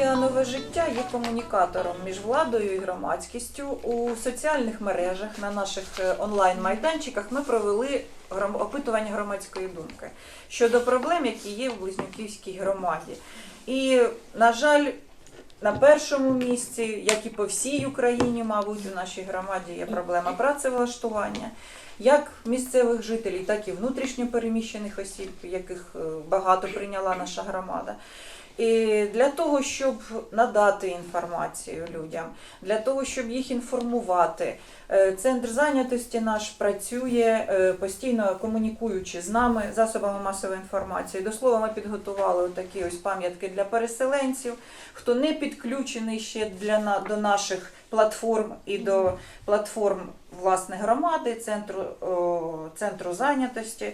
Медіа нове життя є комунікатором між владою і громадськістю. У соціальних мережах на наших е, онлайн-майданчиках ми провели опитування громадської думки щодо проблем, які є в Близнюківській громаді. І, на жаль, на першому місці, як і по всій Україні, мабуть, у нашій громаді є проблема працевлаштування. Як місцевих жителів, так і внутрішньо переміщених осіб, яких е, багато прийняла наша громада. І для того, щоб надати інформацію людям, для того, щоб їх інформувати, е, центр зайнятості наш працює е, постійно комунікуючи з нами, засобами масової інформації. До слова, ми підготували такі ось пам'ятки для переселенців. Хто не підключений ще для до наших платформ і до платформ власне громади, центру, центру зайнятості.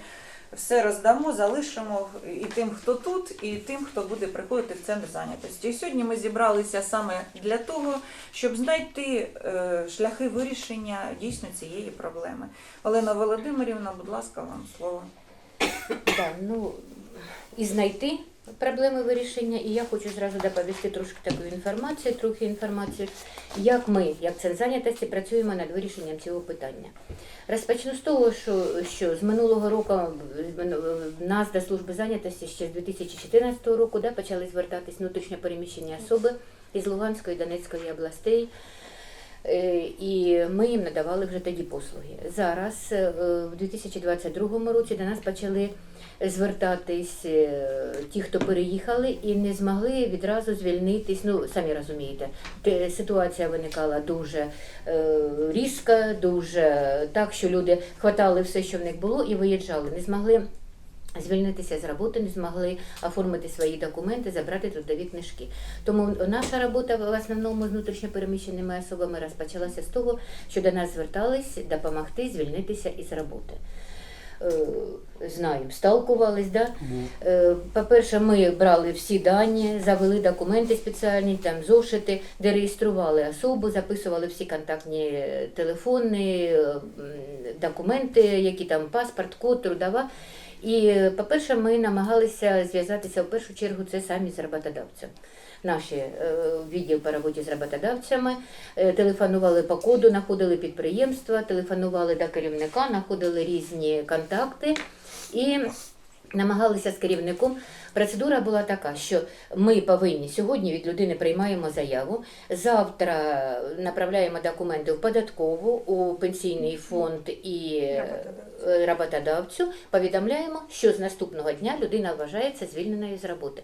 Все роздамо, залишимо і тим, хто тут, і тим, хто буде приходити в центр зайнятості. І сьогодні ми зібралися саме для того, щоб знайти е, шляхи вирішення дійсно цієї проблеми. Олена Володимирівна, будь ласка, вам слово. Да, ну, і знайти проблеми вирішення, і я хочу зразу доповісти трошки таку інформацію, трохи інформацію, як ми, як центр зайнятості, працюємо над вирішенням цього питання. Розпочну з того, що, що з минулого року нас до служби зайнятості ще з 2014 року да, почали звертатись внутрішньо переміщені особи із Луганської Донецької областей. Е, І ми їм надавали вже тоді послуги. Зараз, е, в 2022 році, до нас почали звертатись е, ті, хто переїхали і не змогли відразу звільнитись. Ну, самі розумієте, ситуація виникала дуже різко, дуже так, що люди хватали все, що в них було, і виїжджали. Не змогли звільнитися з роботи, не змогли оформити свої документи, забрати трудові книжки. Тому наша робота в основному з внутрішньопереміщеними особами розпочалася з того, що до нас звертались допомогти звільнитися із роботи. Е, Знаємо, сталкувались, да? Е, По-перше, ми брали всі дані, завели документи спеціальні, там зошити, де реєстрували особу, записували всі контактні телефони, документи, які там паспорт, код, трудова. І, по-перше, ми намагалися зв'язатися в першу чергу це самі з роботодавцем. Наші е, відділ по роботі з роботодавцями е, телефонували по коду, знаходили підприємства, телефонували до керівника, знаходили різні контакти і намагалися з керівником. Процедура була така, що ми повинні сьогодні від людини приймаємо заяву. Завтра направляємо документи в податкову, у пенсійний фонд і е, роботодавцю. Повідомляємо, що з наступного дня людина вважається звільненою з роботи.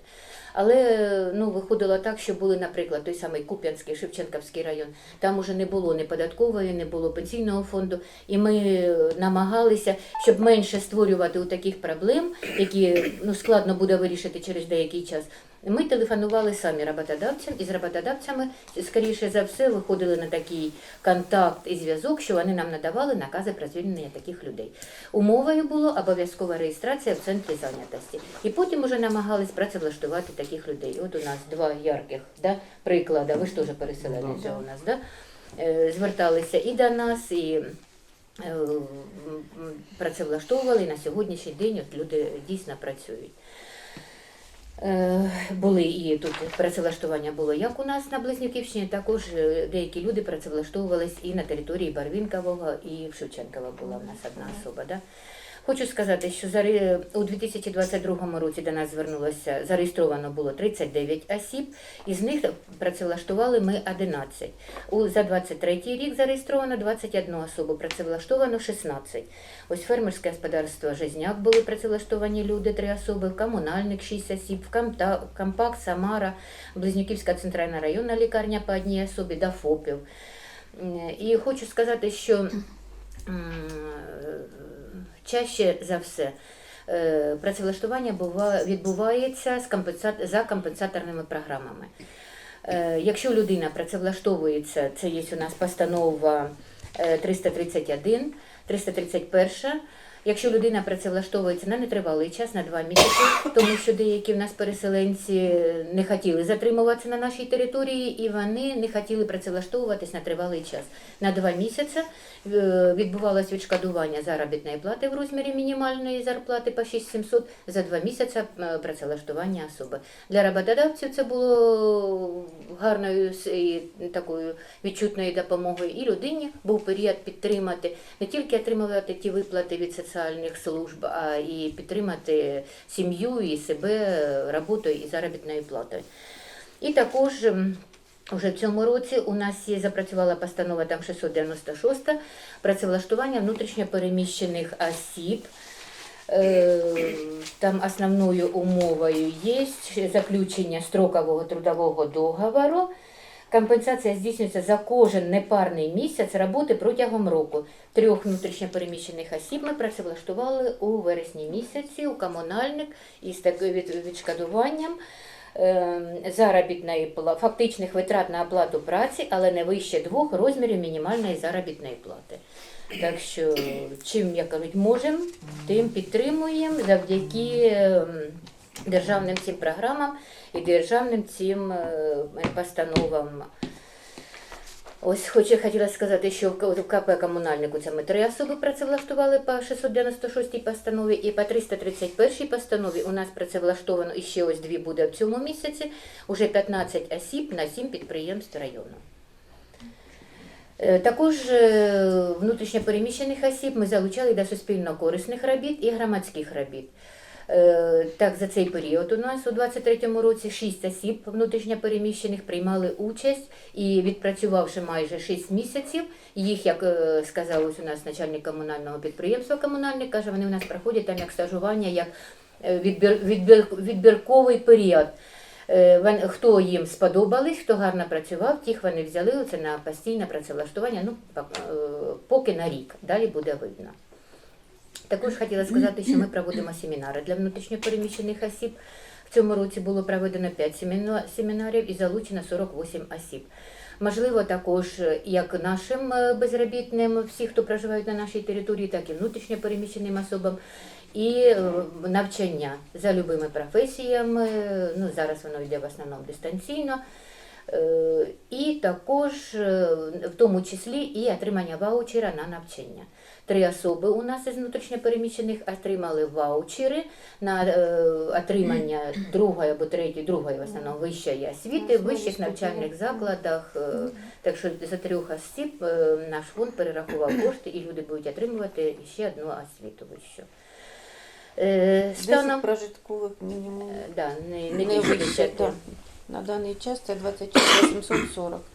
Але ну, виходило так, що були, наприклад, той самий Куп'янський, Шевченківський район. Там уже не було ні податкової, не було пенсійного фонду. І ми е, намагалися, щоб менше створювати у таких проблем, які ну, складно буде вирішити через деякий час. Ми телефонували самі роботодавцям, і з роботодавцями, скоріше за все, виходили на такий контакт і зв'язок, що вони нам надавали накази про звільнення таких людей. Умовою було обов'язкова реєстрація в центрі зайнятості. І потім вже намагались працевлаштувати таких людей. От у нас два ярких да, приклади. Ви ж теж переселенці у нас, да? Е, зверталися і до нас, і е, працевлаштовували. І на сьогоднішній день от люди дійсно працюють. Е, Були і тут працевлаштування було як у нас на Близнюківщині, також е, деякі люди працевлаштовувались і на території Барвінкового, і в Шевченкова була в нас одна особа. Да? Хочу сказати, що у 2022 році до нас звернулося, зареєстровано було 39 осіб, із них працевлаштували ми 11. У, за 23 рік зареєстровано 21 особу, працевлаштовано 16. Ось фермерське господарство Жизняк були працевлаштовані люди, 3 особи, в комунальник 6 осіб, в Кампак, Самара, Близнюківська центральна районна лікарня по одній особі, да ФОПів. І хочу сказати, що чаще за все е, працевлаштування відбувається за компенсаторними програмами. Е, Якщо людина працевлаштовується, це є у нас постанова е, 331, 331, Якщо людина працевлаштовується на нетривалий час, на два місяці, тому що деякі в нас переселенці не хотіли затримуватися на нашій території і вони не хотіли працевлаштовуватись на тривалий час. На два місяці е, відбувалось відшкодування заробітної плати в розмірі мінімальної зарплати по 6700 за два місяці е, працевлаштування особи. Для роботодавців це було гарною і такою відчутною допомогою. І людині був період підтримати не тільки отримувати ті виплати від соціальних служб, а і підтримати сім'ю і себе роботою і заробітною платою. І також. м, Уже в цьому році у нас є запрацювала постанова там 696 працевлаштування внутрішньопереміщених осіб. Е, Там основною умовою є заключення строкового трудового договору. Компенсація здійснюється за кожен непарний місяць роботи протягом року. Трьох внутрішньопереміщених осіб ми працевлаштували у вересні місяці у комунальник із відшкодуванням е, заробітної фактичних витрат на оплату праці, але не вище двох розмірів мінімальної заробітної плати. Так що, чим як кажуть, можемо, тим підтримуємо завдяки ем, державним цим програмам і державним цим е, постановам. Ось хоч я хотіла сказати, що в КП комунальнику ми три особи працевлаштували по 696 постанові і по 331 постанові у нас працевлаштовано і ще ось дві буде в цьому місяці, уже 15 осіб на 7 підприємств району. Е, Також е, внутрішньопереміщених осіб ми залучали до суспільно корисних робіт і громадських робіт. Е, Так, за цей період у нас у 23-му році 6 осіб внутрішньопереміщених приймали участь і відпрацювавши майже 6 місяців, їх, як е, сказав ось у нас начальник комунального підприємства, комунальник каже, вони у нас проходять там як стажування, як е, відбір, відбір, відбірковий період. Хто їм сподобались, хто гарно працював, тих вони взяли оце на постійне працевлаштування, ну, поки на рік, далі буде видно. Також хотіла сказати, що ми проводимо семінари для внутрішньопереміщених осіб. В цьому році було проведено 5 семінарів і залучено 48 осіб. Можливо, також е, як нашим е, безробітним, всі, хто проживають на нашій території, так і внутрішньопереміщеним особам, і е, навчання за любими професіями. Ну, зараз воно йде в основному дистанційно. І також в тому числі і отримання ваучера на навчання. Три особи у нас із внутрішньопереміщених отримали ваучери на е, отримання другої або третьої, другої в основному вищої освіти в вищих навчальних закладах. Е, Так що за трьох осіб е, наш фонд перерахував кошти, і люди будуть отримувати ще одну освіту вищу. Е, Станом 10 прожиткових мінімум. е, да, не, не Не більше вище, 10. так. На даний час це 2840. А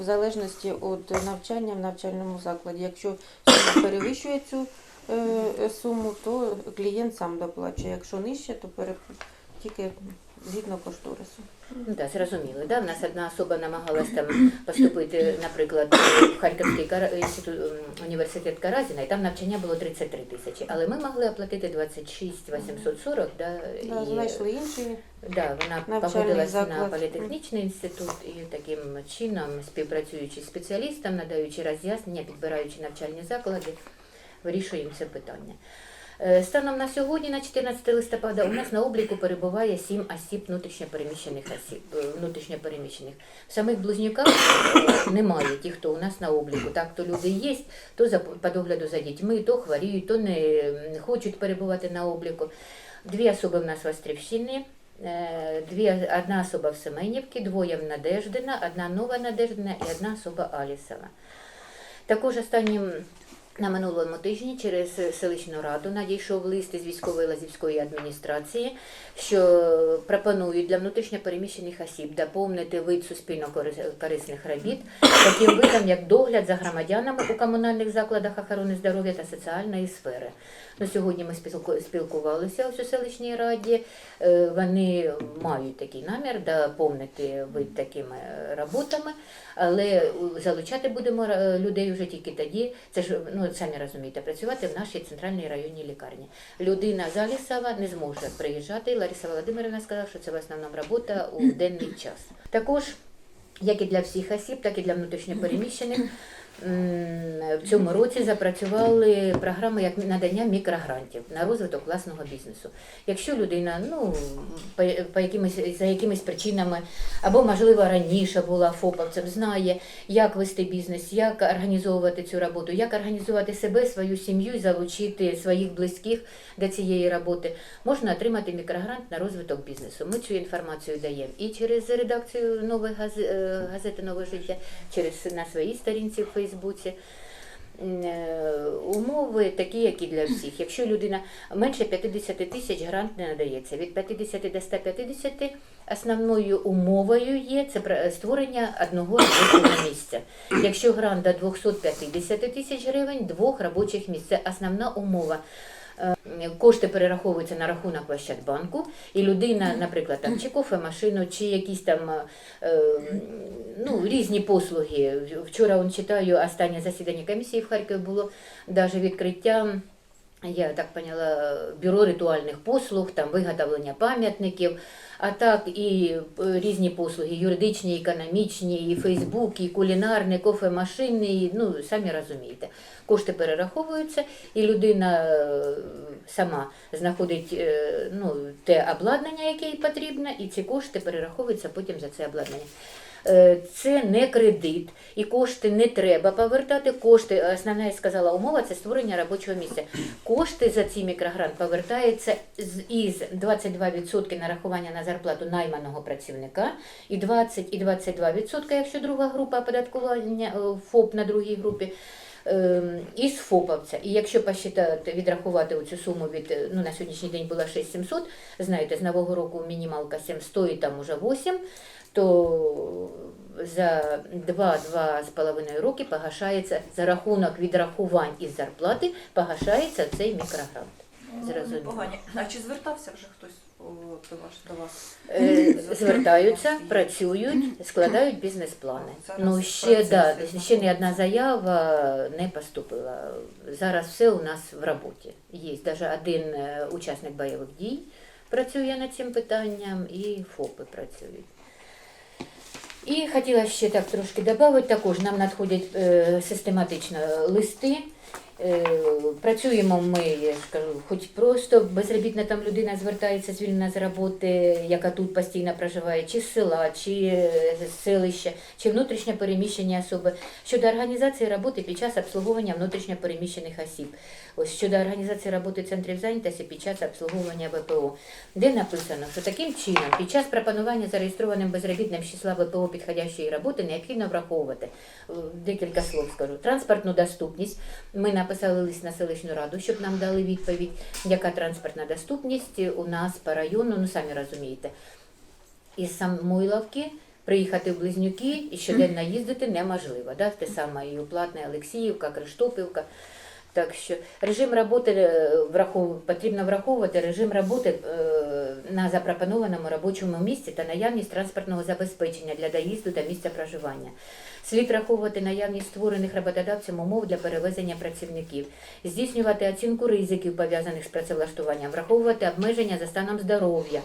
в залежності від навчання в навчальному закладі. Якщо перевищує цю е, суму, то клієнт сам доплачує. Якщо нижче, то переп... тільки згідно кошторису. Ну так, зрозуміло. Да? В нас одна особа намагалась там поступити, наприклад, в Харківський Кара- інститут університет Каразіна, і там навчання було 33 тисячі. Але ми могли оплатити 26 840, да, Да, і, знайшли інші. да, вона навчальний погодилась на заклад. політехнічний інститут і таким чином, співпрацюючи з спеціалістом, надаючи роз'яснення, підбираючи навчальні заклади, вирішуємо це питання. Е, Станом на сьогодні, на 14 листопада, у нас на обліку перебуває 7 осіб внутрішньопереміщених осіб, е, внутрішньопереміщених. В самих близнюках е, немає тих, хто у нас на обліку. Так, то люди є, то за по догляду за дітьми, то хворіють, то не хочуть перебувати на обліку. Дві особи в нас в Острівщині, дві, одна особа в Семенівці, двоє в Надеждина, одна нова Надеждина і одна особа Алісова. Також останнім на минулому тижні через селищну раду надійшов лист із військової лазівської адміністрації, що пропонують для внутрішньопереміщених осіб доповнити вид суспільно-корисних робіт таким видом, як догляд за громадянами у комунальних закладах охорони здоров'я та соціальної сфери. Ну, сьогодні ми спілкувалися у селищній раді. Е, Вони мають такий намір доповнити вид такими е, роботами, але залучати будемо е, людей вже тільки тоді. Це ж ну самі розумієте, працювати в нашій центральній районній лікарні. Людина Залісова не зможе приїжджати. Лариса Володимирівна сказала, що це в основному робота у денний час. Також як і для всіх осіб, так і для внутрішньопереміщених. В цьому році запрацювали програми як надання мікрогрантів на розвиток власного бізнесу. Якщо людина ну, по, по якимось, за якимись причинами, або, можливо, раніше була ФОПовцем, знає, як вести бізнес, як організовувати цю роботу, як організувати себе, свою сім'ю і залучити своїх близьких до цієї роботи, можна отримати мікрогрант на розвиток бізнесу. Ми цю інформацію даємо і через редакцію нової е, газети Нове життя, через на своїй сторінці Фейсбуці. Е, Умови такі, як і для всіх. Якщо людина менше 50 тисяч грант не надається. Від 50 до 150 основною умовою є це створення одного робочого місця. Якщо грант до 250 тисяч гривень, двох робочих місць. Це основна умова. Е, Кошти перераховуються на рахунок в Ощадбанку, і людина, наприклад, там чи кофемашину, чи якісь там е, ну, різні послуги. Вчора он читаю останнє засідання комісії в Харкові було навіть відкриття. Я так поняла, бюро ритуальних послуг, там виготовлення пам'ятників, а так і е, різні послуги, юридичні, економічні, і Фейсбук, і кулінарні, кофемашини, і, ну самі розумієте. Кошти перераховуються, і людина е, сама знаходить е, ну, те обладнання, яке їй потрібно, і ці кошти перераховуються потім за це обладнання. Е, Це не кредит, і кошти не треба повертати. Кошти, основна я сказала умова це створення робочого місця. Кошти за ці мікрогрант повертаються із 22% нарахування на зарплату найманого працівника, і 20 і 22%, якщо друга група оподаткування е, ФОП на другій групі. Ем, Із ФОПовця. І якщо посчитати, відрахувати оцю суму від е, ну на сьогоднішній день була 6700, знаєте, з нового року мінімалка 700 і там уже 8, то за 2-2,5 роки погашається за рахунок відрахувань із зарплати, погашається цей мікрогрант. Зрозуміло. Ну, Непогані. А чи звертався вже хтось до вас? До вас? Е, Звертаються, працюють, складають бізнес-плани. Зараз Ну ще да, ще ні одна заява не поступила. Зараз все у нас в роботі. Є навіть один е, учасник бойових дій працює над цим питанням, і ФОПи працюють. І хотіла ще так трошки додати, також нам надходять е, систематично листи. Е, працюємо ми, я ж кажу, хоч просто безробітна там людина звертається звільнена з роботи, яка тут постійно проживає, чи з села, чи е, з селища, чи внутрішньо переміщені особи щодо організації роботи під час обслуговування внутрішньо переміщених осіб. Ось щодо організації роботи центрів зайнятості під час обслуговування ВПО, де написано, що таким чином під час пропонування зареєстрованим безробітним з числа ВПО підходящої роботи необхідно враховувати е, декілька слов скажу. Транспортну доступність. Ми написали лист на селищну раду, щоб нам дали відповідь, яка транспортна доступність у нас по району, ну самі розумієте. Із Самойловки приїхати в Близнюки і щоденно їздити неможливо. Да? Те саме і Уплатне Олексіївка, Криштопівка. Так що режим роботи е, врахов... потрібно враховувати режим роботи е, на запропонованому робочому місці та наявність транспортного забезпечення для доїзду та місця проживання. Слід враховувати наявність створених роботодавцем умов для перевезення працівників, здійснювати оцінку ризиків пов'язаних з працевлаштуванням, враховувати обмеження за станом здоров'я.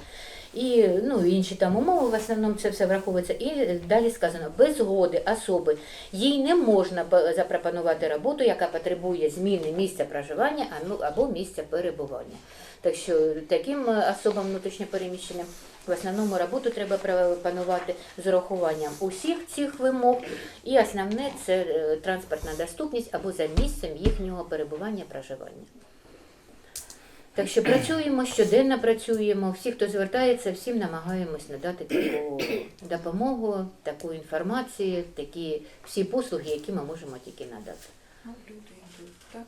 І ну, інші там умови, в основному це все враховується. І далі сказано, без згоди особи їй не можна запропонувати роботу, яка потребує зміни місця проживання ну, або місця перебування. Так що таким е, особам внутрішньопереміщеним в основному роботу треба пропонувати з урахуванням усіх цих вимог. І основне це е, транспортна доступність або за місцем їхнього перебування проживання. Так що працюємо, щоденно працюємо. Всі, хто звертається, всім намагаємось надати таку допомогу, таку інформацію, такі всі послуги, які ми можемо тільки надати. Ну, люди йдуть, так?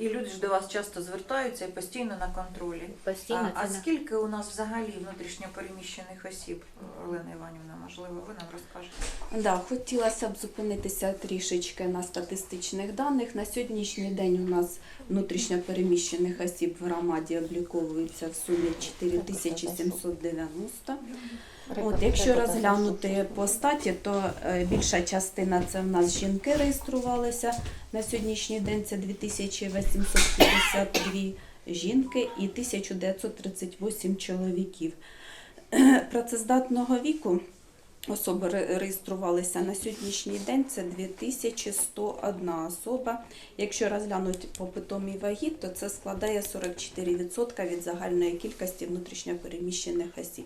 І люди ж до вас часто звертаються і постійно на контролі. Постійно а, а це на- скільки у нас взагалі внутрішньо переміщених осіб, Олена Іванівна, можливо, ви нам розкажете? Да, хотілося б зупинитися трішечки на статистичних даних. На сьогоднішній день у нас внутрішньо переміщених осіб в громаді обліковується в сумі 4790. От, якщо розглянути по статі, то е, більша частина це в нас жінки реєструвалися. На сьогоднішній день це 2852 жінки і 1938 чоловіків. Працездатного віку особи реєструвалися на сьогоднішній день. Це 2101 особа. Якщо розглянути по питомій вагі, то це складає 44% від загальної кількості внутрішньопереміщених осіб.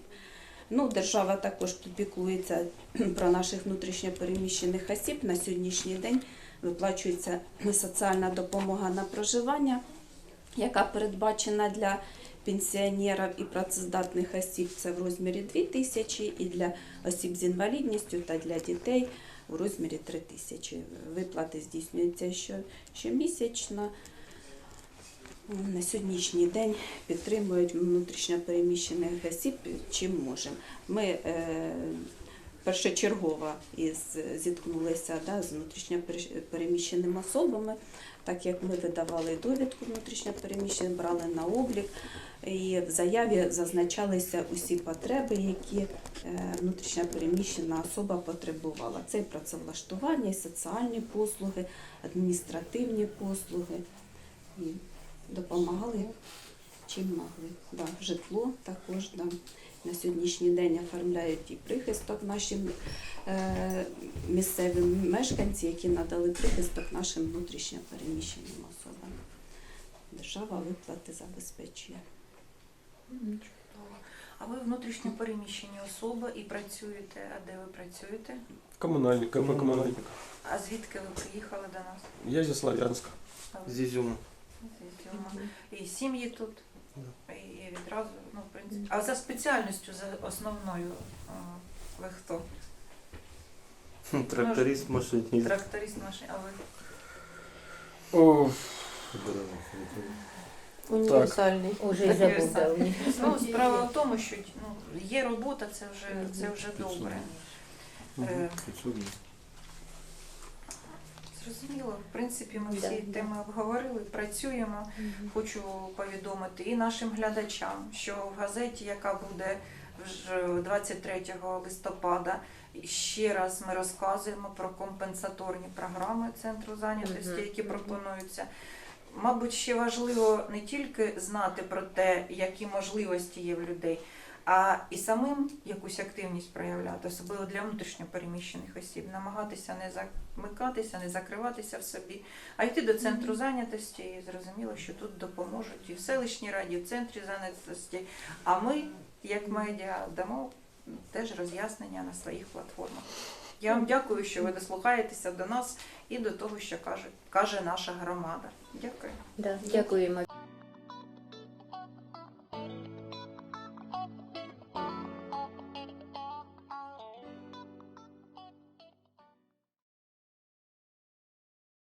Ну, держава також піклується про наших внутрішньопереміщених осіб. На сьогоднішній день виплачується соціальна допомога на проживання, яка передбачена для пенсіонерів і працездатних осіб. Це в розмірі 2 тисячі, і для осіб з інвалідністю та для дітей у розмірі 3 тисячі. Виплати здійснюються що, щомісячно. На сьогоднішній день підтримують внутрішньопереміщених осіб чим можемо. Ми е, першочергово із, зіткнулися да, з внутрішньопереміщеними особами, так як ми видавали довідку внутрішньопереміщених, брали на облік. І в заяві зазначалися усі потреби, які е, внутрішньо переміщена особа потребувала. Це і працевлаштування, і соціальні послуги, адміністративні послуги. Допомагали чим могли. Да, житло також да. на сьогоднішній день оформляють і прихисток нашим е, місцевим мешканці, які надали прихисток нашим внутрішньо переміщеним особам. Держава виплати забезпечує. А ви внутрішньо переміщені особи і працюєте. А де ви працюєте? Комунальник, КП комунальник. А звідки ви приїхали до нас? Я зі Славянська. З Ізюма? І сім'ї тут, і відразу, ну, в принципі. А за спеціальністю, за основною, а, ви хто? Тракторист, машиніст. Тракторист машин, а ви? О, Універсальний. Уже й забув, да, у. Ну, справа в тому, що ну, є робота, це вже, це вже добре. Е, Зрозуміло, в принципі, ми всі Да. теми обговорили, працюємо. Хочу повідомити і нашим глядачам, що в газеті, яка буде вже 23 листопада, ще раз ми розказуємо про компенсаторні програми центру зайнятості, які пропонуються. Мабуть, ще важливо не тільки знати про те, які можливості є в людей, а і самим якусь активність проявляти, особливо для внутрішньопереміщених осіб, намагатися не замикатися, не закриватися в собі, а йти до центру зайнятості і зрозуміло, що тут допоможуть і в селищній раді, і в центрі зайнятості. А ми, як медіа, дамо теж роз'яснення на своїх платформах. Я вам дякую, що ви дослухаєтеся до нас і до того, що каже, каже наша громада. Дякую. Да, дякуємо.